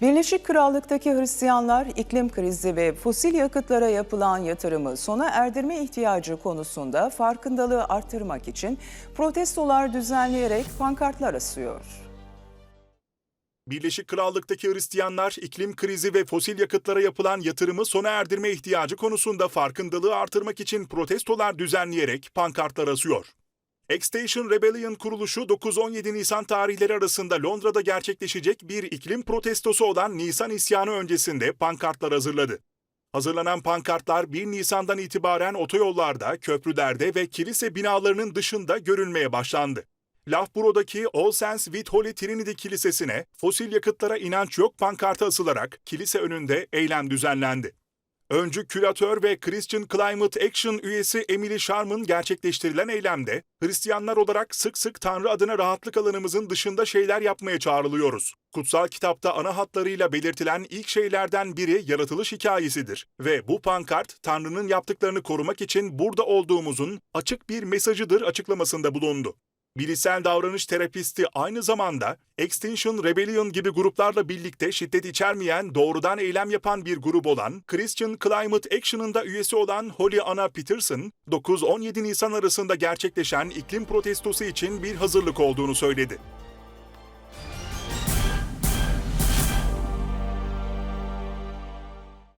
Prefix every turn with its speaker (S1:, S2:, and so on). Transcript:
S1: Birleşik Krallık'taki Hristiyanlar iklim krizi ve fosil yakıtlara yapılan yatırımı sona erdirme ihtiyacı konusunda farkındalığı arttırmak için protestolar düzenleyerek pankartlar asıyor.
S2: Birleşik Krallık'taki Hristiyanlar iklim krizi ve fosil yakıtlara yapılan yatırımı sona erdirme ihtiyacı konusunda farkındalığı artırmak için protestolar düzenleyerek pankartlar asıyor. Extinction Rebellion kuruluşu 9-17 Nisan tarihleri arasında Londra'da gerçekleşecek bir iklim protestosu olan Nisan isyanı öncesinde pankartlar hazırladı. Hazırlanan pankartlar 1 Nisan'dan itibaren otoyollarda, köprülerde ve kilise binalarının dışında görülmeye başlandı. Loughborough'daki All Saints with Holy Trinity Kilisesi'ne fosil yakıtlara inanç yok pankartı asılarak kilise önünde eylem düzenlendi. Öncü küratör ve Christian Climate Action üyesi Emily Sharman gerçekleştirilen eylemde Hristiyanlar olarak sık sık Tanrı adına rahatlık alanımızın dışında şeyler yapmaya çağrılıyoruz. Kutsal kitapta ana hatlarıyla belirtilen ilk şeylerden biri yaratılış hikayesidir ve bu pankart Tanrı'nın yaptıklarını korumak için burada olduğumuzun açık bir mesajıdır açıklamasında bulundu. Bilişsel davranış terapisti aynı zamanda Extinction Rebellion gibi gruplarla birlikte şiddet içermeyen doğrudan eylem yapan bir grup olan Christian Climate Action'ın da üyesi olan Holly Anna Peterson, 9-17 Nisan arasında gerçekleşen iklim protestosu için bir hazırlık olduğunu söyledi.